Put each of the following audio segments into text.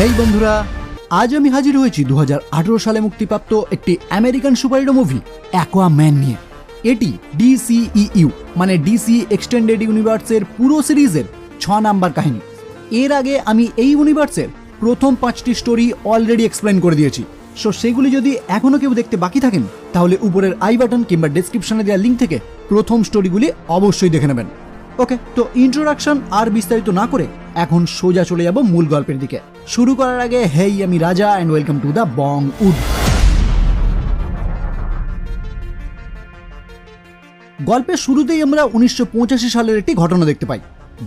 হেই বন্ধুরা, আজ আমি হাজির হয়েছি দু হাজার আঠেরো সালে মুক্তিপ্রাপ্ত একটি American superhero movie Aquaman নিয়ে। এটি ডিসিইউ মানে ডিসি এক্সটেন্ডেড ইউনিভার্সের পুরো সিরিজের ছ নাম্বার কাহিনী। এর আগে আমি এই ইউনিভার্সের প্রথম পাঁচটি স্টোরি অলরেডি এক্সপ্লেন করে দিয়েছি। সো সেগুলি যদি এখনও কেউ দেখতে বাকি থাকেন, তাহলে উপরের আই বাটন কিংবা ডেসক্রিপশনে দেওয়া লিঙ্ক থেকে প্রথম স্টোরিগুলি অবশ্যই দেখে নেবেন। ওকে তো ইন্ট্রোডাকশন আর বিস্তারিত না করে এখন সোজা চলে যাব মূল গল্পের দিকে। শুরু করার আগে হেই আমি Raja and welcome to the Bongwood গল্পের শুরুতেই আমরা উনিশশো পঁচাশি সালের একটি ঘটনা দেখতে পাই।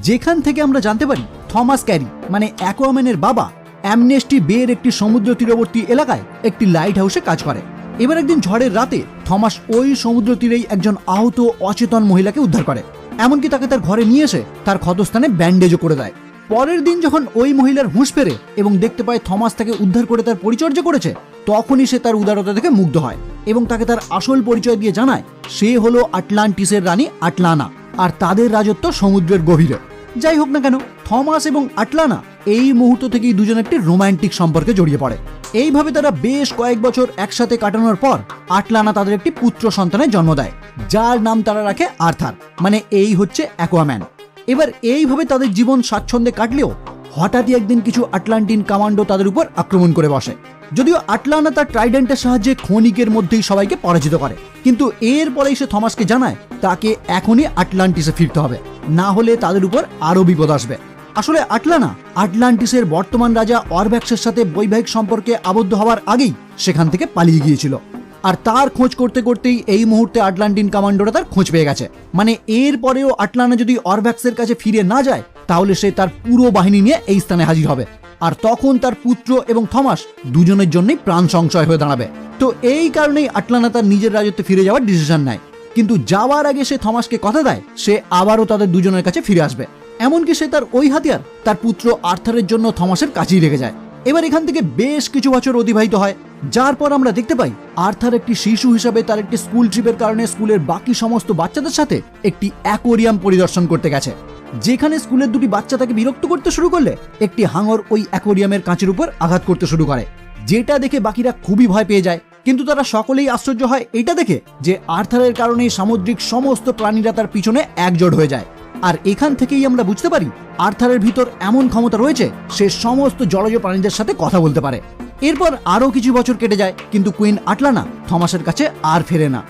যেখান থেকে আমরা জানতে পারি, থমাস ক্যারি মানে অ্যাকোয়াম্যানের বাবা, অ্যামনেস্টি বের একটি সমুদ্র তীরবর্তী এলাকায় একটি লাইট হাউসে কাজ করে। এবার একদিন ঝড়ের রাতে, থমাস ওই সমুদ্র তীরেই একজন আহত অচেতন মহিলাকে উদ্ধার করে। এমনকি তাকে তার ঘরে নিয়ে এসে তার ক্ষতস্থানে ব্যান্ডেজও করে দেয়। পরের দিন যখন ওই মহিলার হুঁশ ফেরে এবং দেখতে পায় থমাস তাকে উদ্ধার করে তার পরিচর্যা করেছে, তখনই সে তার উদারতা থেকে মুগ্ধ হয় এবং তাকে তার আসল পরিচয় দিয়ে জানায়, সে হলো আটলান্টিসের রানী আটলানা আর তাদের রাজত্ব সমুদ্রের গভীরে। যাই হোক না কেন, থমাস এবং আটলানা এই মুহূর্ত থেকেই দুজন একটি রোমান্টিক সম্পর্কে জড়িয়ে পড়ে। এইভাবে তারা বেশ কয়েক বছর একসাথে কাটানোর পর আটলানা তাদের একটি পুত্র সন্তানের জন্ম দেয়, যার নাম তারা রাখে আর্থার মানে এই হচ্ছে অ্যাকোয়াম্যান। এবার এইভাবে তাদের জীবন স্বাচ্ছন্দ্যে কাটলেও হঠাৎই একদিন কিছু আটলান্টিন কমান্ডো তাদের উপর আক্রমণ করে বসে। যদিও আটলানা তার ট্রাইডেন্টের সাহায্যে ক্ষণিকের মধ্যেই সবাইকে পরাজিত করে। কিন্তু এরপরেই সে থমাসকে জানায়, তাকে এখনই আটলান্টিসে ফিরতে হবে। না হলে তাদের উপর আরও বিপদ আসবে। আসলে আটলানা আটলান্টিসের বর্তমান রাজা অরব্যাক্সের সাথে বৈবাহিক সম্পর্কে আবদ্ধ হওয়ার আগেই সেখান থেকে পালিয়ে গিয়েছিল। আর তার খোঁজ করতে করতেই এই মুহূর্তে আটলান্টিন কমান্ডোরা তার খোঁজ পেয়ে গেছে। মানে এর পরেও আটলানা যদি অরব্যাক্সের কাছে ফিরে না যায়, তাহলে সে তার পুরো বাহিনী নিয়ে এই স্থানে হাজির হবে। আর তখন তার পুত্র এবং থমাস দুজনের জন্যই প্রাণ সংশয় হয়ে দাঁড়াবে। তো এই কারণেই আটলানা তার নিজের রাজত্বে ফিরে যাওয়ার ডিসিশন নেয়। কিন্তু যাওয়ার আগে সে থমাসকে কথা দেয়, সে আবারও তাদের দুজনের কাছে ফিরে আসবে। এমনকি সে তার ওই হাতিয়ার তার পুত্র আর্থারের জন্য থমাসের কাছেই রেখে যায়। এবার এখান থেকে বেশ কিছু বছর অতিবাহিত হয়। যার পর আমরা দেখতে পাই, আর্থার একটি শিশু হিসাবে তার একটি স্কুল ট্রিপের কারণে স্কুলের বাকি সমস্ত বাচ্চাদের সাথে একটি অ্যাকোরিয়াম পরিদর্শন করতে গেছে। যেখানে স্কুলের দুটি বাচ্চা তাকে বিরক্ত করতে শুরু করলে, একটি হাঙর ওই অ্যাকোরিয়ামের কাঁচের উপর আঘাত করতে শুরু করে। যেটা দেখে বাকিরা খুবই ভয় পেয়ে যায়। কিন্তু তারা সকলেই আশ্চর্য হয় এটা দেখে যে আর্থারের কারণে সামুদ্রিক সমস্ত প্রাণীরা তার পিছনে একজোট হয়ে যায়। আর এখান থেকেই আমরা বুঝতে পারি আর্থারের ভিতর এমন ক্ষমতা রয়েছে, সে সমস্ত জলজ প্রাণীদের সাথে কথা বলতে পারে। এরপর আরও কিছু বছর কেটে যায়, কিন্তু কুইন আটলানা থমাসের কাছে আর ফেরে না।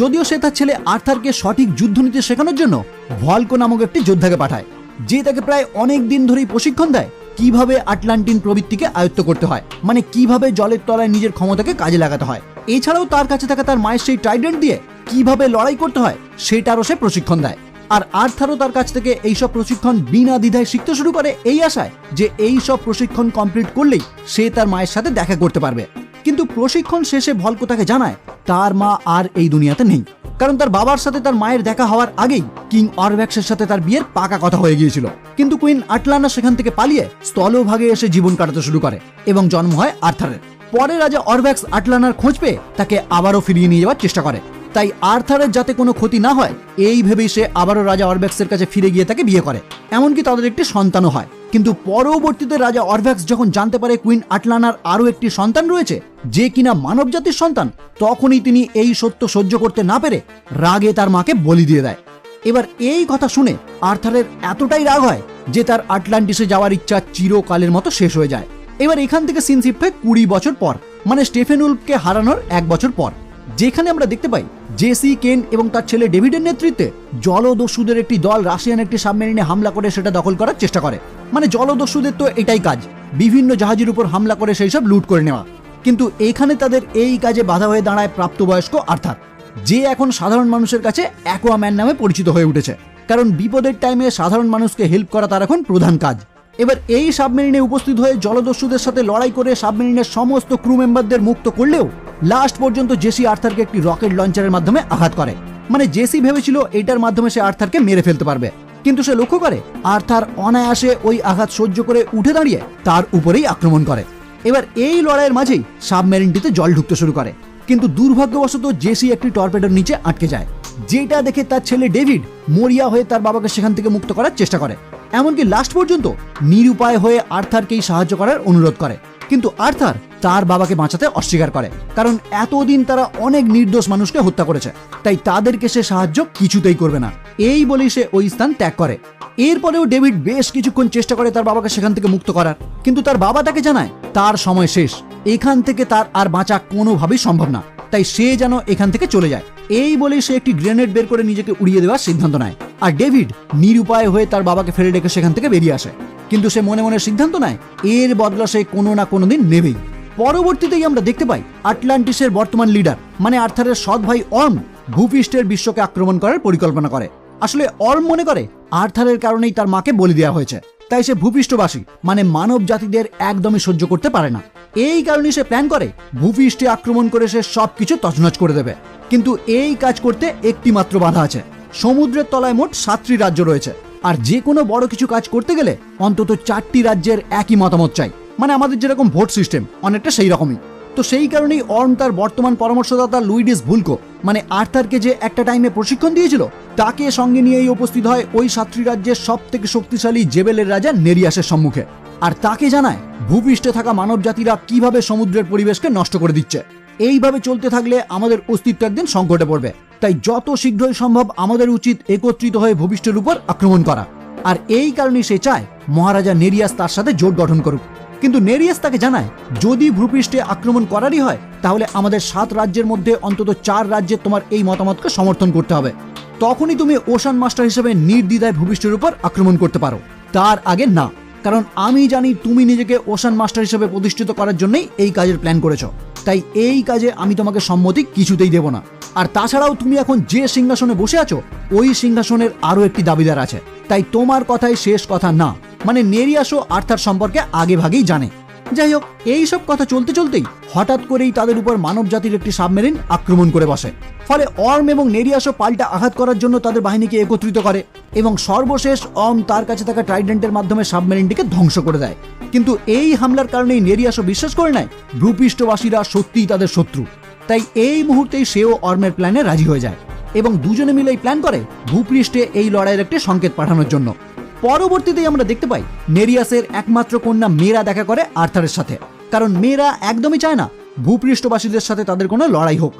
যদিও সে তার ছেলে আর্থারকে সঠিক যুদ্ধনীতি শেখানোর জন্য ভলকো নামক একটি যোদ্ধাকে পাঠায়, যে তাকে প্রায় অনেক দিন ধরেই প্রশিক্ষণ দেয়, কীভাবে আটলান্টিন প্রবৃত্তিকে আয়ত্ত করতে হয় মানে কীভাবে জলের তলায় নিজের ক্ষমতাকে কাজে লাগাতে হয়। এছাড়াও তার কাছে থাকা তার মায়ের সেই ট্রাইডেন্ট দিয়ে কীভাবে লড়াই করতে হয়, সেটারও সে প্রশিক্ষণ দেয়। আর আর্থারও তার কাছ থেকে এইসব প্রশিক্ষণ বিনা দ্বিধায় শিখতে শুরু করে এই আশায় যে এই সব প্রশিক্ষণ কমপ্লিট করলেই সে তার মায়ের সাথে দেখা করতে পারবে। কিন্তু প্রশিক্ষণ শেষে ভলকো তাকে জানায়, তার মা আর এই দুনিয়াতে নেই। কারণ তার বাবার সাথে তার মায়ের দেখা হওয়ার আগেই কিং অরভ্যাক্সের সাথে তার বিয়ের পাকা কথা হয়ে গিয়েছিল। কিন্তু কুইন আটলানা সেখান থেকে পালিয়ে স্থলভাগে এসে জীবন কাটাতে শুরু করে এবং জন্ম হয় আর্থারের। পরে রাজা অরভ্যাক্স আটলানার খোঁজ পেয়ে তাকে আবারও ফিরিয়ে নিয়ে যাওয়ার চেষ্টা করে। তাই আর্থারের যাতে কোনো ক্ষতি না হয়, এই ভেবেই সে আবারও রাজা অরব্যাক্সের কাছে ফিরে গিয়ে তাকে বিয়ে করে। এমনকি তাদের একটি সন্তানও হয়। কিন্তু পরবর্তীতে রাজা অরভ্যাক্স যখন জানতে পারে কুইন আটলানার আরও একটি সন্তান রয়েছে, যে কিনা মানব জাতির সন্তান, তখনই তিনি এই সত্য সহ্য করতে না পেরে রাগে তার মাকে বলি দিয়ে দেয়। এবার এই কথা শুনে আর্থারের এতটাই রাগ হয় যে তার আটলান্টিসে যাওয়ার ইচ্ছা চিরকালের মতো শেষ হয়ে যায়। এবার এখান থেকে সিন শিফট হয় কুড়ি বছর পর মানে স্টেফেন উল্ফকে হারানোর এক বছর পর। যেখানে আমরা দেখতে পাই জেসি, কেন এবং তার ছেলে ডেভিডের নেতৃত্বে জলদস্যুদের একটি দল রাশিয়ান একটি সাবমেরিনে হামলা করে সেটা দখল করার চেষ্টা করে। মানে জলদস্যুদের তো এটাই কাজ, বিভিন্ন জাহাজের উপর হামলা করে সেই সব লুট করে নেওয়া। কিন্তু এখানে তাদের এই কাজে বাধা হয়ে দাঁড়ায় প্রাপ্তবয়স্ক আর্থার, যে এখন সাধারণ মানুষের কাছে অ্যাকোয়াম্যান নামে পরিচিত হয়ে উঠেছে। কারণ বিপদের টাইমে সাধারণ মানুষকে হেল্প করা তার এখন প্রধান কাজ। এবার এই সাবমেরিনে উপস্থিত হয়ে জলদস্যুদের সাথে লড়াই করে সাবমেরিনের সমস্ত ক্রু মেম্বারদের মুক্ত করলেও লাস্ট পর্যন্ত জেসি আর্থারকে একটি রকেট লঞ্চারের মাধ্যমে আঘাত করে। মানে জেসি ভেবেছিল এটার মাধ্যমে সে আর্থারকে মেরে ফেলতে পারবে। কিন্তু সে লক্ষ্য করে, আর্থার অনায়াসে ওই আঘাত সহ্য করে উঠে দাঁড়িয়ে তার উপরেই আক্রমণ করে। এবার এই লড়াইয়ের মাঝেই সাবমেরিনটিতে জল ঢুকতে শুরু করে। কিন্তু দুর্ভাগ্যবশত জেসি একটি টর্পেডোর নিচে আটকে যায়, যেটা দেখে তার ছেলে ডেভিড মরিয়া হয়ে তার বাবাকে সেখান থেকে মুক্ত করার চেষ্টা করে। এমনকি লাস্ট পর্যন্ত নিরুপায় হয়ে আর্থারকেই সাহায্য করার অনুরোধ করে। কিন্তু আর্থার তার বাবাকে বাঁচাতে অস্বীকার করে, কারণ এতদিন তারা অনেক নির্দোষ মানুষকে হত্যা করেছে। তাই তাদেরকে সে সাহায্য কিছুতেই করবে না। এই বলেই সে ওই স্থান ত্যাগ করে। এরপরেও ডেভিড বেশ কিছুক্ষণ চেষ্টা করে তার বাবাকে সেখান থেকে মুক্ত করার। কিন্তু তার বাবা তাকে জানায়, তার সময় শেষ। এখান থেকে তার আর বাঁচা কোনোভাবেই সম্ভব না। তাই সে যেন এখান থেকে চলে যায়। এই বলেই সে একটি গ্রেনেড বের করে নিজেকে উড়িয়ে দেওয়ার সিদ্ধান্ত নেয়। আর ডেভিড নিরুপায় হয়ে তার বাবাকে ফেলে রেখে সেখান থেকে বেরিয়ে আসে। কিন্তু সে মনে মনে সিদ্ধান্ত নেয়, এর বদলা সে কোনো না কোনো দিন নেবেই। পরবর্তীতেই আমরা দেখতে পাই আটলান্টিসের বর্তমান লিডার মানে আর্থারের সৎ ভাই অর্ম, ভূপৃষ্ঠের বিশ্বকে আক্রমণ করার পরিকল্পনা করে। আসলে অর্ম মনে করে, আর্থারের কারণেই তার মাকে বলি দেওয়া হয়েছে। তাই সে ভূপৃষ্ঠবাসী মানে মানব জাতিদের একদমই সহ্য করতে পারে না। এই কারণে সে প্ল্যান করে, ভূপৃষ্ঠে আক্রমণ করে সে সবকিছু তছনছ করে দেবে। কিন্তু এই কাজ করতে একটি মাত্র বাধা আছে। সমুদ্রের তলায় মোট সাতটি রাজ্য রয়েছে। আর যে কোনো বড় কিছু কাজ করতে গেলে অন্তত চারটি রাজ্যের একই মতামত চাই। মানে আমাদের যেরকম ভোট সিস্টেম, অনেকটা সেই রকমই। তো সেই কারণেই অর্ন তার বর্তমান পরামর্শদাতা লুইডিস ভুলকো মানে আর্থারকে যে একটা টাইমে প্রশিক্ষণ দিয়েছিল, তাকে সঙ্গে নিয়েই উপস্থিত হয় ওই সাতটি রাজ্যের সব থেকে শক্তিশালী জেবেলের রাজা নেরিয়াসের সম্মুখে। আর তাকে জানায়, ভূপৃষ্ঠে থাকা মানব জাতিরা কীভাবে সমুদ্রের পরিবেশকে নষ্ট করে দিচ্ছে। এইভাবে চলতে থাকলে আমাদের অস্তিত্ব একদিন সংকটে পড়বে। তাই যত শীঘ্রই সম্ভব আমাদের উচিত একত্রিত হয়ে ভূপৃষ্ঠের উপর আক্রমণ করা। আর এই কারণে সে চায় মহারাজা নেরিয়াস তার সাথে জোট গঠন করুক। কিন্তু নেরিয়াস তাকে জানায়, যদি ভূপৃষ্ঠে আক্রমণ করারই হয়, তাহলে আমাদের সাত রাজ্যের মধ্যে অন্তত চার রাজ্যে তোমার এই মতামতকে সমর্থন করতে হবে। তখনই তুমি ওশান মাস্টার হিসেবে নির্দ্বিধায় ভূপৃষ্ঠের উপর আক্রমণ করতে পারো। তার আগে না, কারণ আমি জানি তুমি নিজেকে ওশান মাস্টার হিসেবে প্রতিষ্ঠিত করার জন্যই এই কাজের প্ল্যান করেছ। তাই এই কাজে আমি তোমাকে সম্মতি কিছুতেই দেব না। আর তাছাড়াও তুমি এখন যে সিংহাসনে বসে আছো, ওই সিংহাসনের আরও একটি দাবিদার আছে। তাই তোমার কথাই শেষ কথা না। মানে নেরিয়াসও আর্থার সম্পর্কে আগে ভাগেই জানে। যাই হোক এই সব কথা চলতে চলতেই হঠাৎ করেই তাদের উপর মানব জাতির একটি সাবমেরিন আক্রমণ করে বসে। ফলে অর্ম এবং নেরিয়াসও পাল্টা আঘাত করার জন্য তাদের বাহিনীকে একত্রিত করে এবং সর্বশেষ অম তার কাছে থাকা ট্রাইডেন্টের মাধ্যমে সাবমেরিনটিকে ধ্বংস করে দেয়। কিন্তু এই হামলার কারণেই নেরিয়াসও বিশ্বাস করে নেয়, ভূপৃষ্ঠবাসীরা সত্যিই তাদের শত্রু। তাই এই মুহূর্তেই সেও অর্মের প্ল্যানে রাজি হয়ে যায় এবং দুজনে মিলে এই প্ল্যান করে ভূপৃষ্ঠে এই লড়াইয়ের একটি সংকেত পাঠানোর জন্য। পরবর্তীতেই আমরা দেখতে পাই নেরিয়াসের একমাত্র কন্যা মেয়েরা দেখা করে আর্থারের সাথে। কারণ মেয়েরা একদমই চায় না ভূপৃষ্ঠবাসীদের সাথে তাদের কোনো লড়াই হোক।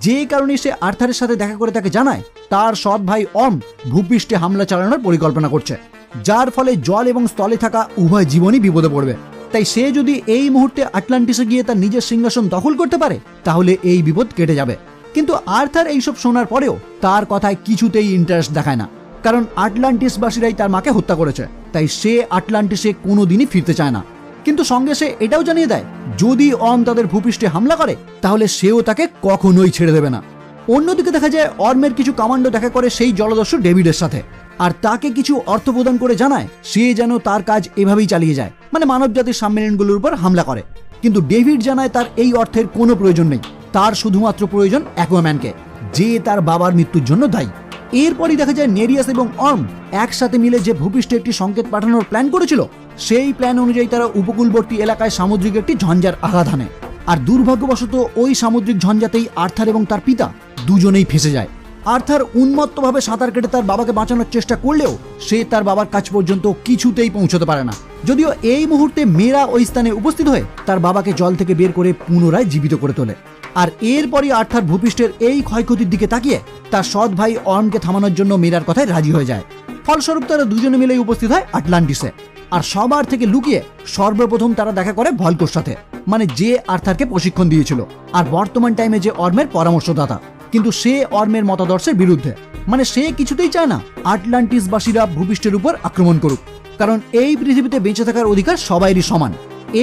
যে কারণে সে আর্থারের সাথে দেখা করে তাকে জানায়, তার সৎ ভাই অম ভূপৃষ্ঠে হামলা চালানোর পরিকল্পনা করছে, যার ফলে জল এবং স্থলে থাকা উভয় জীবনই বিপদে পড়বে। তাই সে যদি এই মুহূর্তে আটলান্টিসে গিয়ে তার নিজের সিংহাসন দখল করতে পারে, তাহলে এই বিপদ কেটে যাবে। কিন্তু আর্থার এইসব শোনার পরেও তার কথায় কিছুতেই ইন্টারেস্ট দেখায় না। কারণ আটলান্টিসবাসীরাই তার মাকে হত্যা করেছে। তাই সে আটলান্টিসে কোনোদিনই ফিরতে চায় না। কিন্তু সঙ্গে সে এটাও জানিয়ে দেয়, যদি অর্ম তাদের ভূপৃষ্ঠে হামলা করে, তাহলে সেও তাকে কখনোই ছেড়ে দেবে না। অন্যদিকে দেখা যায়, অর্মের কিছু কমান্ডো দেখা করে সেই জলদস্যু ডেভিডের সাথে। আর তাকে কিছু অর্থ প্রদান করে জানায়, সে যেন তার কাজ এভাবেই চালিয়ে যায় মানে মানব জাতির সম্মেলনগুলোর উপর হামলা করে। কিন্তু ডেভিড জানায় তার এই অর্থের কোনো প্রয়োজন নেই। তার শুধুমাত্র প্রয়োজন অ্যাকোয়াম্যানকে, যে তার বাবার মৃত্যুর জন্য দায়ী। এরপরই দেখা যায় নেরিয়াস এবং অর্ম একসাথে মিলে যে ভূপৃষ্ঠে একটি সংকেত পাঠানোর প্ল্যান করেছিল, সেই প্ল্যান অনুযায়ী তারা উপকূলবর্তী এলাকায় সামুদ্রিক একটি ঝঞ্ঝার আঘাত হানে। আর দুর্ভাগ্যবশত ওই সামুদ্রিক ঝঞ্ঝাতেই আর্থার এবং তার পিতা দুজনেই ফেসে যায়। আর্থার উন্মত্তভাবে সাঁতার কেটে তার বাবাকে বাঁচানোর চেষ্টা করলেও সে তার বাবার কাছ পর্যন্ত কিছুতেই পৌঁছতে পারে না। যদিও এই মুহূর্তে মেয়েরা ওই স্থানে উপস্থিত হয়ে তার বাবাকে জল থেকে বের করে পুনরায় জীবিত করে তোলে। আর এরপরই আর্থার ভূপৃষ্ঠের এই ক্ষয়ক্ষতির দিকে তাকিয়ে তার সৎ ভাই অর্মকে থামানোর জন্য মীরার কথায় রাজি হয়ে যায়। ফলস্বরূপ তারা দুজনে মিলেই উপস্থিত হয় আটলান্টিসে। আর সবার থেকে লুকিয়ে সর্বপ্রথম তারা দেখা করে ভলকোর সাথে মানে যে আর্থারকে প্রশিক্ষণ দিয়েছিল, আর বর্তমান টাইমে যে অর্মের পরামর্শদাতা। কিন্তু সে অর্মের মতাদর্শের বিরুদ্ধে মানে সে কিছুতেই চায় না আটলান্টিসবাসীরা ভূপৃষ্ঠের উপর আক্রমণ করুক, কারণ এই পৃথিবীতে বেঁচে থাকার অধিকার সবাইরই সমান।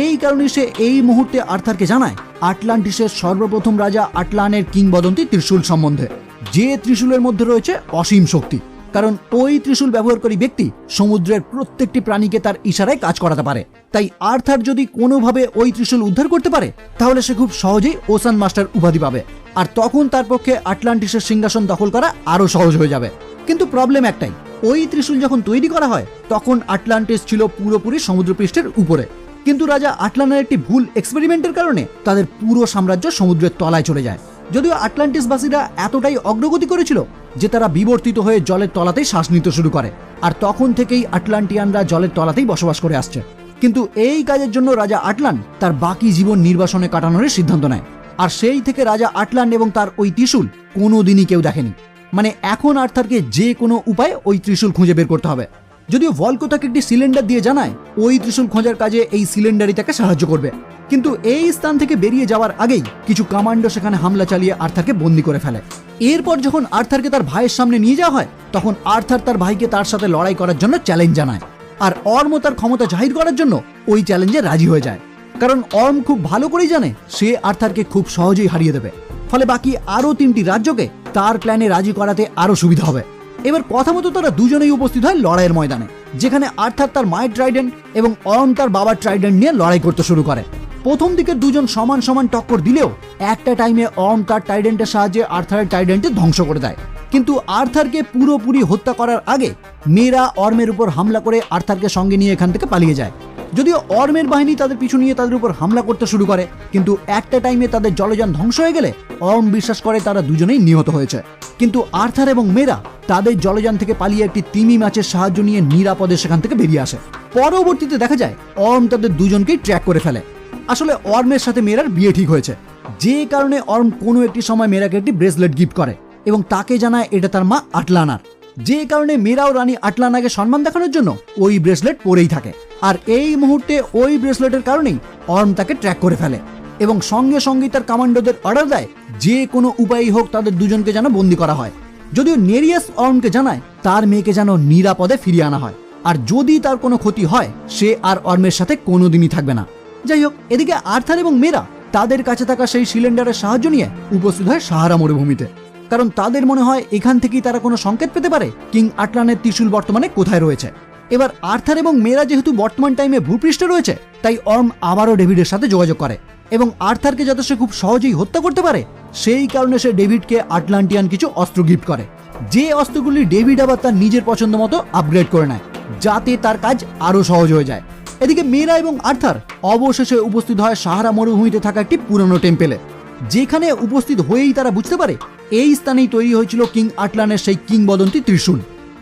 এই কারণে সে এই মুহূর্তে আর্থারকে জানায়, আটলান্টিসের সর্বপ্রথম রাজা আটলানের কিংবদন্তি ত্রিশূল সম্বন্ধে। যে ত্রিশূলের মধ্যে রয়েছে অসীম শক্তি, কারণ ওই ত্রিশূল ব্যবহারকারী ব্যক্তি সমুদ্রের প্রত্যেকটি প্রাণীকে তার ইশারায় কাজ করাতে পারে। তাই আর্থার যদি কোনোভাবে ওই ত্রিশূল উদ্ধার করতে পারে, তাহলে সে খুব সহজেই ওসান মাস্টার উপাধি পাবে। আর তখন তার পক্ষে আটলান্টিসের সিংহাসন দখল করা আরও সহজ হয়ে যাবে। কিন্তু প্রবলেম একটাই, ওই ত্রিশূল যখন তৈরি করা হয়, তখন আটলান্টিস ছিল পুরোপুরি সমুদ্রপৃষ্ঠের উপরে। কিন্তু রাজা আটলানের একটি ভুল এক্সপেরিমেন্টের কারণে তাদের পুরো সাম্রাজ্য সমুদ্রের তলায় চলে যায়। যদিও আটলান্টিসবাসীরা এতটাই অগ্রগতি করেছিল যে তারা বিবর্তিত হয়ে জলের তলাতেই শ্বাস নিতে শুরু করে, আর তখন থেকেই আটলান্টিয়ানরা জলের তলাতেই বসবাস করে আসছে। কিন্তু এই কাজের জন্য রাজা আটলান তার বাকি জীবন নির্বাসনে কাটানোর সিদ্ধান্ত নেয়। আর সেই থেকে রাজা আটলান এবং তার ওই ত্রিশূল কোনোদিনই কেউ দেখেনি। মানে এখন আর্থারকে যে কোনো উপায়ে ওই ত্রিশূল খুঁজে বের করতে হবে। যদিও ভলকো তাকে একটি সিলিন্ডার দিয়ে জানায়, ওই ত্রিশূল খোঁজার কাজে এই সিলিন্ডারই তাকে সাহায্য করবে। কিন্তু এই স্থান থেকে বেরিয়ে যাওয়ার আগেই কিছু কমান্ডো সেখানে হামলা চালিয়ে আর্থারকে বন্দি করে ফেলে। এরপর যখন আর্থারকে তার ভাইয়ের সামনে নিয়ে যাওয়া হয়, তখন আর্থার তার ভাইকে তার সাথে লড়াই করার জন্য চ্যালেঞ্জ জানায়। আর অর্ম তার ক্ষমতা জাহির করার জন্য ওই চ্যালেঞ্জে রাজি হয়ে যায়। কারণ অর্ম খুব ভালো করেই জানে, সে আর্থারকে খুব সহজেই হারিয়ে দেবে। ফলে বাকি আরও তিনটি রাজ্যকে তার প্ল্যানে রাজি করাতে আরও সুবিধা হবে। এবার কথা মতো তারা দুজনেই উপস্থিত হয় লড়াইয়ের ময়দানে, যেখানে আর্থার তার মায়ের ট্রাইডেন্ট এবং অরম তার বাবার ট্রাইডেন্ট নিয়ে লড়াই করতে শুরু করে। প্রথম দিকে দুজন সমান সমান টক্কর দিলেও একটা টাইমে অরম তার টাইডেন্টের সাহায্যে আর্থারের টাইডেন্টে ধ্বংস করে দেয়। কিন্তু আর্থারকে পুরোপুরি হত্যা করার আগে মেয়েরা অর্মের উপর হামলা করে আর্থারকে সঙ্গে নিয়ে এখান থেকে পালিয়ে যায়। যদিও অর্মের বাহিনী তাদের পিছু নিয়ে তাদের উপর হামলা করতে শুরু করে, কিন্তু একটা টাইমে তাদের জলযান ধ্বংস হয়ে গেলে অর্ম বিশ্বাস করে তারা দুজনেই নিহত হয়েছে। কিন্তু আর্থার এবং মেয়েরা তাদের জলযান থেকে পালিয়ে একটি তিমি মাছের সাহায্য নিয়ে নিরাপদে সেখান থেকে বেরিয়ে আসে। পরবর্তীতে দেখা যায়, অর্ম তাদের দুজনকেই ট্র্যাক করে ফেলে। আসলে অর্মের সাথে মেয়েরার বিয়ে ঠিক হয়েছে। যে কারণে অর্ম কোনো একটি সময় মেয়েরাকে একটি ব্রেসলেট গিফট করে এবং তাকে জানায় এটা তার মা আটলানার। যে কারণে মেয়েরাও রানী আটলানাকে সম্মান দেখানোর জন্য ওই ব্রেসলেট পরেই থাকে। আর এই মুহূর্তে ওই ব্রেসলেটের কারণেই অর্ম তাকে ট্র্যাক করে ফেলে এবং সঙ্গে সঙ্গে তার কমান্ডোদের অর্ডার দেয়, যে কোনো উপায়ই হোক তাদের দুজনকে যেন বন্দি করা হয়। যদিও নেরিয়াস অর্মকে জানায়, তার মেয়েকে যেন নিরাপদে ফিরিয়ে আনা হয়। আর যদি তার কোনো ক্ষতি হয়, সে আর অর্মের সাথে কোনোদিনই থাকবে না। যাই হোক, এদিকে আর্থার এবং মেয়েরা তাদের কাছে থাকা সেই সিলিন্ডারের সাহায্য নিয়ে উপস্থিত হয় সাহারা মরুভূমিতে। কারণ তাদের মনে হয় এখান থেকেই তারা কোনো সংকেত পেতে পারে। কিং আটলানের ত্রিশুল বর্তমানে কোথায় রয়েছে? এবার আর্থার এবং মেয়েরা যেহেতু বর্তমান টাইমে ভূপৃষ্ঠে রয়েছে, তাই অর্ম আবারও ডেভিডের সাথে যোগাযোগ করে এবং আর্থারকে যাতে সে খুব সহজেই হত্যা করতে পারে, সেই কারণে সে ডেভিডকে আটলান্টিয়ান কিছু অস্ত্র গিফট করে। যে অস্ত্রগুলি ডেভিড আবার তার নিজের পছন্দ মতো আপগ্রেড করে নেয়, যাতে তার কাজ আরও সহজ হয়ে যায়। এদিকে মেয়েরা এবং আর্থার অবশেষে উপস্থিত হয় সাহারা মরুভূমিতে থাকা একটি পুরনো টেম্পেলে, যেখানে উপস্থিত হয়েই তারা বুঝতে পারে এই স্থানেই তৈরি হয়েছিল কিং আটলানের সেই কিংবদন্তি ত্রিশূল।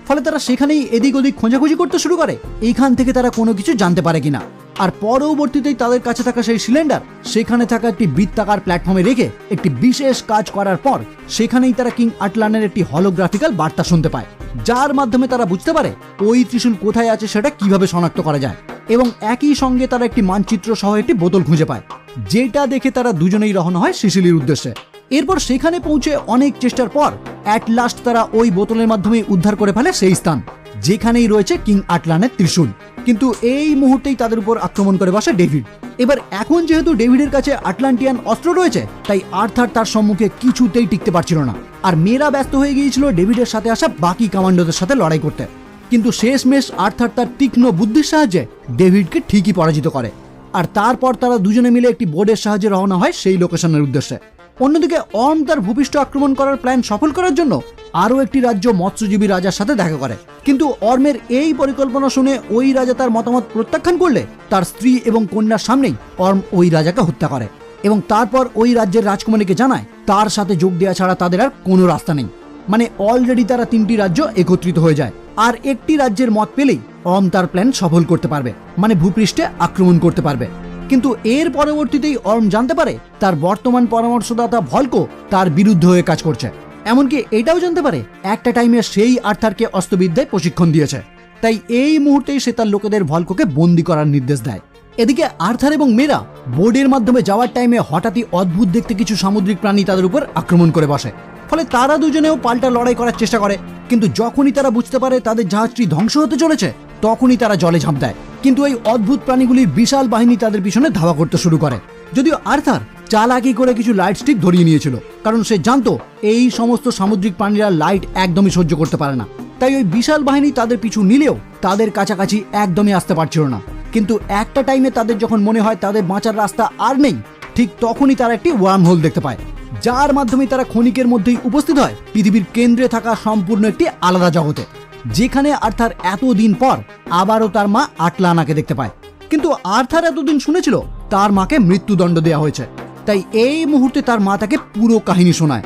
ফলে তারা সেখানেই এদিক ওদিক খোঁজাখুঁজি করতে শুরু করে। এইখান থেকে তারা কোনো কিছু জানতে পারে কিনা। আর পরবর্তীতেই তাদের কাছে থাকা সেই সিলিন্ডার, সেখানে থাকা একটি বৃত্তাকার প্ল্যাটফর্মে রেখে একটি বিশেষ কাজ করার পর সেখানেই তারা কিং আটলানের একটি হলোগ্রাফিক্যাল বার্তা শুনতে পায়, যার মাধ্যমে তারা বুঝতে পারে ওই ত্রিশূল কোথায় আছে সেটা কীভাবে শনাক্ত করা যায়। এবং একই সঙ্গে তারা একটি মানচিত্র সহ একটি বোতল খুঁজে পায়, যেটা দেখে তারা দুজনেই রওনা হয় সিসিলির উদ্দেশ্যে। এরপর সেখানে পৌঁছে অনেক চেষ্টার পর অ্যাট লাস্ট তারা ওই বোতলের মাধ্যমে উদ্ধার করে ফেলে সেই স্থান, যেখানেই রয়েছে কিং আটলানের ত্রিশূল। কিন্তু এই মুহূর্তেই তাদের উপর আক্রমণ করে বসে ডেভিড। এবার এখন যেহেতু ডেভিডের কাছে আটলান্টিয়ান অস্ত্র রয়েছে, তাই আর্থার তার সম্মুখে কিছুতেই টিকতে পারছিল না। আর মেয়েরা ব্যস্ত হয়ে গিয়েছিল ডেভিডের সাথে আসা বাকি কমান্ডোদের সাথে লড়াই করতে। কিন্তু শেষমেশ আর্থার তার তীক্ষ্ণ বুদ্ধির সাহায্যে ডেভিডকে ঠিকই পরাজিত করে। আর তারপর তারা দুজনে মিলে একটি বোর্ডের সাহায্যে রওনা হয় সেই লোকেশনের উদ্দেশ্যে। অন্যদিকে অর্ম তার ভূপৃষ্ঠ আক্রমণ করার প্ল্যান সফল করার জন্য আরও একটি রাজ্য মৎস্যজীবী রাজার সাথে দেখা করে। কিন্তু অর্মের এই পরিকল্পনা শুনে ওই রাজা তার মতামত প্রত্যাখ্যান করলে তার স্ত্রী এবং কন্যার সামনেই অর্ম ওই রাজাকে হত্যা করে এবং তারপর ওই রাজ্যের রাজকুমারীকে জানায় তার সাথে যোগ দেওয়া ছাড়া তাদের আর কোনো রাস্তা নেই। মানে অলরেডি তারা তিনটি রাজ্য একত্রিত হয়ে যায়। আর একটি রাজ্যের মত পেলেই অম তার প্ল্যান সফল করতে পারবে। মানে ভূপৃষ্ঠে আক্রমণ করতে পারবে। কিন্তু এর পরবর্তীতেই অর্ম জানতে পারে তার বর্তমান পরামর্শদাতা ভলকো তার বিরুদ্ধে হয়ে কাজ করছে। এমনকি এটাও জানতে পারে, একটা টাইমে সেই আর্থারকে অস্ত্রবিদ্যায় প্রশিক্ষণ দিয়েছে। তাই এই মুহূর্তেই সে তার লোকেদের ভলকোকে বন্দি করার নির্দেশ দেয়। এদিকে আর্থার এবং মেয়েরা বোর্ডের মাধ্যমে যাওয়ার টাইমে হঠাৎই অদ্ভুত দেখতে কিছু সামুদ্রিক প্রাণী তাদের উপর আক্রমণ করে বসে। ফলে তারা দুজনেও পাল্টা লড়াই করার চেষ্টা করে, কিন্তু যখনই তারা বুঝতে পারে তাদের জাহাজটি ধ্বংস হতে চলেছে তখনই তারা জলে ঝাঁপ দেয়। কিন্তু এই অদ্ভুত প্রাণীগুলির বিশাল বাহিনী তাদের পিছনে ধাওয়া করতে শুরু করে। যদিও আর্থার চালাকি করে কিছু লাইট স্টিক ধরিয়ে নিয়েছিল, কারণ সে জানতো এই সমস্ত সামুদ্রিক প্রাণীরা লাইট একদমই সহ্য করতে পারে না। তাই ওই বিশাল বাহিনী তাদের পিছু নিলেও তাদের কাছাকাছি একদমই আসতে পারছিল না। কিন্তু একটা টাইমে তাদের যখন মনে হয় তাদের বাঁচার রাস্তা আর নেই, ঠিক তখনই তারা একটি ওয়ার্ম হোল দেখতে পায়, যার মাধ্যমে তারা ক্ষণিকের মধ্যেই উপস্থিত হয় পৃথিবীর কেন্দ্রে থাকা সম্পূর্ণ একটি আলাদা জগতে। যেখানে আর্থার এতদিন পর আবারও তার মা আটলানাকে দেখতে পায়। কিন্তু আর্থার এতদিন শুনেছিল তার মাকে মৃত্যুদণ্ড দেওয়া হয়েছে। তাই এই মুহূর্তে তার মা তাকে পুরো কাহিনী শোনায়।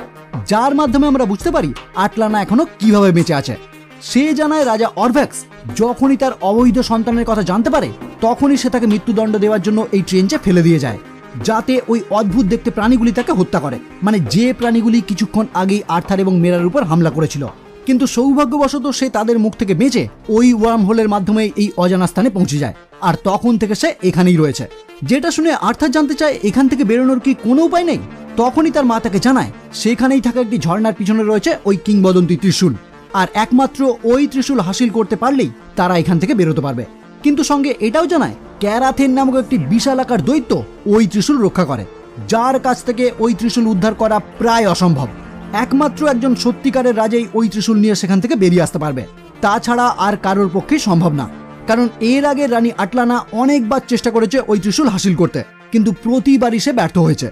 যার মাধ্যমে আমরা বুঝতে পারি আটলানা এখনও কীভাবে বেঁচে আছে। সে জানায় রাজা অরভ্যাক্স যখনই তার অবৈধ সন্তানের কথা জানতে পারে, তখনই সে তাকে মৃত্যুদণ্ড দেওয়ার জন্য এই ট্রেনচে ফেলে দিয়ে যায়। যাতে ওই অদ্ভুত দেখতে প্রাণীগুলি তাকে হত্যা করে। মানে যে প্রাণীগুলি কিছুক্ষণ আগেই আর্থার এবং মেরার উপর হামলা করেছিল। কিন্তু সৌভাগ্যবশত সে তাদের মুখ থেকে বেঁচে ওই ওয়ার্ম হোলের মাধ্যমে এই অজানা স্থানে পৌঁছে যায়। আর তখন থেকে সে এখানেই রয়েছে। যেটা শুনে আর্থার জানতে চায়, এখান থেকে বেরোনোর কি কোনো উপায় নেই? তখনই তার মা তাকে জানায়, সেখানেই থাকা একটি ঝর্ণার পিছনে রয়েছে ওই কিংবদন্তি ত্রিশূল। আর একমাত্র ওই ত্রিশূল হাসিল করতে পারলেই তারা এখান থেকে বেরোতে পারবে। কিন্তু সঙ্গে এটাও জানায়, ক্যারাথেন নামক একটি বিশাল আকার দৈত্য ওই ত্রিশূল রক্ষা করে, যার কাছ থেকে ওই ত্রিশূল উদ্ধার করা প্রায় অসম্ভব। একমাত্র একজন সত্যিকারের রাজেই ওই ত্রিশূল নিয়ে সেখান থেকে বেরিয়ে আসতে পারবে। তাছাড়া আর কারোর পক্ষে সম্ভব না। কারণ এর আগে রানী আটলানা অনেকবার চেষ্টা করেছে ওই ত্রিশূল হাসিল করতে, কিন্তু প্রতিবারই সে ব্যর্থ হয়েছে।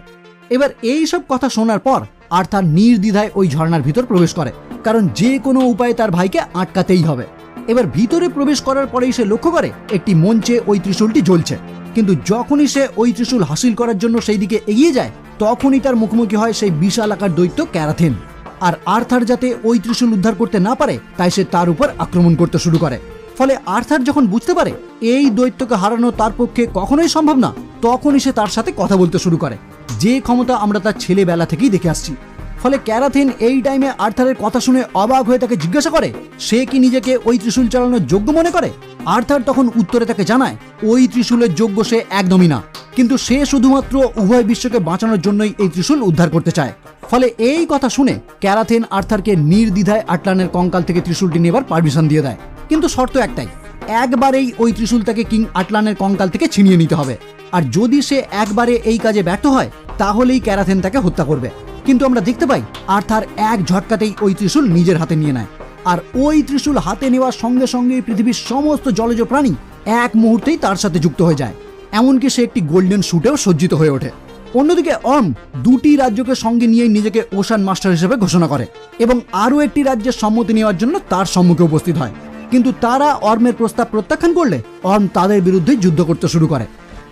এবার এই সব কথা শোনার পর আর তার নির্দ্বিধায় ওই ঝর্ণার ভিতর প্রবেশ করে, কারণ যে কোনো উপায়ে তার ভাইকে আটকাতেই হবে। এবার ভিতরে প্রবেশ করার পরেই সে লক্ষ্য করে একটি মঞ্চে ওই ত্রিশূলটি জ্বলছে, কিন্তু যখনই সে ওই ত্রিশূল হাসিল করার জন্য সেই দিকে এগিয়ে যায় তখনই তার মুখোমুখি হয় সেই বিশাল আকার দৈত্য ক্যারাথিন। আর আর্থার যাতে ওই ত্রিশূল উদ্ধার করতে না পারে, তাই সে তার উপর আক্রমণ করতে শুরু করে। ফলে আর্থার যখন বুঝতে পারে এই দৈত্যকে হারানো তার পক্ষে কখনোই সম্ভব না, তখনই সে তার সাথে কথা বলতে শুরু করে। যে ক্ষমতা আমরা তার ছেলেবেলা থেকেই দেখে আসছি ফলে ক্যারাথিন এই টাইমে আর্থারের কথা শুনে অবাক হয়ে তাকে জিজ্ঞাসা করে, সে কি নিজেকে ওই ত্রিশূল চালানোর যোগ্য মনে করে? আর্থার তখন উত্তরে তাকে জানায়, ওই ত্রিশূলের যোগ্য সে একদমই না। কিন্তু সে শুধুমাত্র উভয় বিশ্বকে বাঁচানোর জন্যই এই ত্রিশূল উদ্ধার করতে চায়। ফলে এই কথা শুনে ক্যারাথেন আর্থারকে নির্দ্বিধায় আটলানের কঙ্কাল থেকে ত্রিশূলটি নেবার পারমিশন দিয়ে দেয়। কিন্তু শর্ত একটাই, একবারেই ওই ত্রিশূল তাকে কিং আটলানের কঙ্কাল থেকে ছিনিয়ে নিতে হবে। আর যদি সে একবারে এই কাজে ব্যর্থ হয়, তাহলেই ক্যারাথেন তাকে হত্যা করবে। কিন্তু আমরা দেখতে পাই আর্থার এক ঝটকাতেই ওই ত্রিশূল নিজের হাতে নিয়ে নেয়। আর ওই ত্রিশূল হাতে নেওয়ার সঙ্গে সঙ্গে পৃথিবীর সমস্ত জলজ প্রাণী এক মুহূর্তেই তার সাথে যুক্ত হয়ে যায়। এমনকি সে একটি গোল্ডেন শুটেও সজ্জিত হয়ে ওঠে। অন্যদিকে অর্ম দুটি রাজ্যকে সঙ্গে নিয়ে নিজেকে ওশান মাস্টার হিসেবে ঘোষণা করে এবং আরও একটি রাজ্যের সম্মতি নেওয়ার জন্য তার সম্মুখে উপস্থিত হয়। কিন্তু তারা অর্মের প্রস্তাব প্রত্যাখ্যান করলে অর্ম তাদের বিরুদ্ধে যুদ্ধ করতে শুরু করে।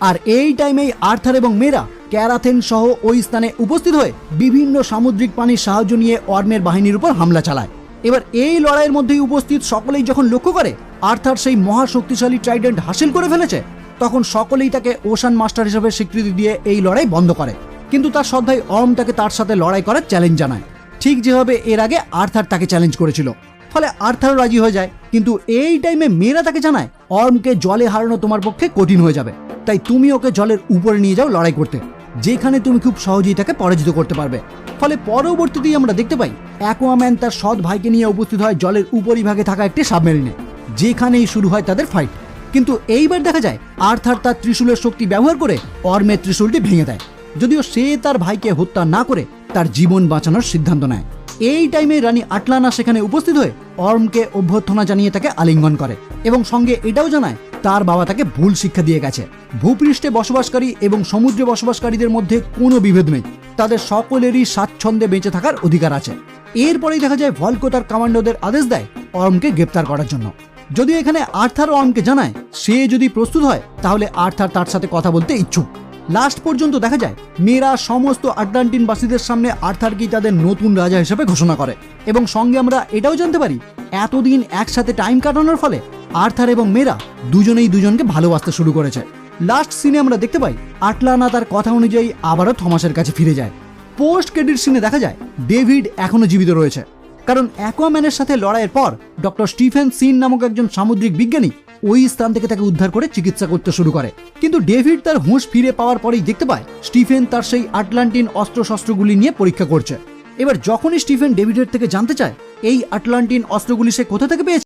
আর এই টাইমেই আর্থার এবং মেয়েরা ক্যারাথেন সহ ওই স্থানে উপস্থিত হয়ে বিভিন্ন সামুদ্রিক প্রাণীর সাহায্য নিয়ে অর্মের বাহিনীর উপর হামলা চালায়। এবার এই লড়াইয়ের মধ্যেই উপস্থিত সকলেই যখন লক্ষ্য করে আর্থার সেই মহাশক্তিশালী ট্রাইডেন্ট হাসিল করে ফেলেছে, তখন সকলেই তাকে ওশান মাস্টার হিসেবে স্বীকৃতি দিয়ে এই লড়াই বন্ধ করে। কিন্তু তার শ্রদ্ধায় অর্ম তাকে তার সাথে লড়াই করার চ্যালেঞ্জ জানায়। ঠিক যেভাবে এর আগে আর্থার তাকে চ্যালেঞ্জ করেছিল। ফলে আর্থারও রাজি হয়ে যায়। কিন্তু এই টাইমে মেয়েরা তাকে জানায়, অর্মকে জলে হারানো তোমার পক্ষে কঠিন হয়ে যাবে। তাই তুমি ওকে জলের উপরে নিয়ে যাও লড়াই করতে, যেখানে তুমি খুব সহজেই তাকে পরাজিত করতে পারবে। ফলে পরবর্তীতেই আমরা দেখতে পাই, অ্যাকোয়াম্যান তার সৎ ভাইকে নিয়ে উপস্থিত হয় জলের উপরিভাগে থাকা একটি সাবমেরিনে, যেখানেই শুরু হয় তাদের ফাইট। কিন্তু এইবার দেখা যায়, আর্থার তার ত্রিশূলের শক্তি ব্যবহার করে অর্মের ত্রিশূলটি ভেঙে দেয়, যদিও সে তার ভাইকে হত্যা না করে তার জীবন বাঁচানোর সিদ্ধান্ত নেয়। এই টাইমে রানী আটলানা সেখানে উপস্থিত হয়ে অর্মকে অভ্যর্থনা জানিয়ে তাকে আলিঙ্গন করে এবং সঙ্গে এটাও জানায় তার বাবা তাকে ভুল শিক্ষা দিয়ে গেছে। ভূপৃষ্ঠে বসবাসকারী এবং সমুদ্রে বসবাসকারীদের মধ্যে কোনো বিভেদ নেই। তাদের সকলেরই স্বাচ্ছন্দ্যে বেঁচে থাকার অধিকার আছে। এরপরেই দেখা যায় ভলকো তার কমান্ডোদের আদেশ দেয় অর্মকে গ্রেপ্তার করার জন্য। যদিও এখানে আর্থার অর্মকে জানায়, সে যদি প্রস্তুত হয়, তাহলে আর্থার তার সাথে কথা বলতে ইচ্ছুক। লাস্ট পর্যন্ত দেখা যায়, মেয়েরা সমস্ত আটলান্টিনবাসীদের সামনে আর্থারকেই তাদের নতুন রাজা হিসেবে ঘোষণা করে। এবং সঙ্গে আমরা এটাও জানতে পারি, এতদিন একসাথে টাইম কাটানোর ফলে আর্থার এবং মেয়েরা দুজনেই দুজনকে ভালোবাসতে শুরু করেছে। লাস্ট সিনে আমরা দেখতে পাই, আটলানা তার কথা অনুযায়ী আবারও থমাসের কাছে ফিরে যায়। পোস্ট ক্রেডিট সিনে দেখা যায়, ডেভিড এখনও জীবিত রয়েছে। কারণ অ্যাকোয়াম্যানের সাথে লড়াইয়ের পর ডক্টর স্টিফেন সিন নামক একজন সামুদ্রিক বিজ্ঞানী ওই স্থান থেকে তাকে উদ্ধার করে চিকিৎসা করতে শুরু করে। কিন্তু ডেভিড তার হুঁশ ফিরে পাওয়ার পরেই দেখতে পায়, স্টিফেন তার সেই আটলান্টিন অস্ত্রশস্ত্রগুলি নিয়ে পরীক্ষা করছে। এবার যখনই স্টিফেন ডেভিডের থেকে জানতে চায়, এই আটলান্টিন অস্ত্রগুলি সে কোথা থেকে পেয়েছে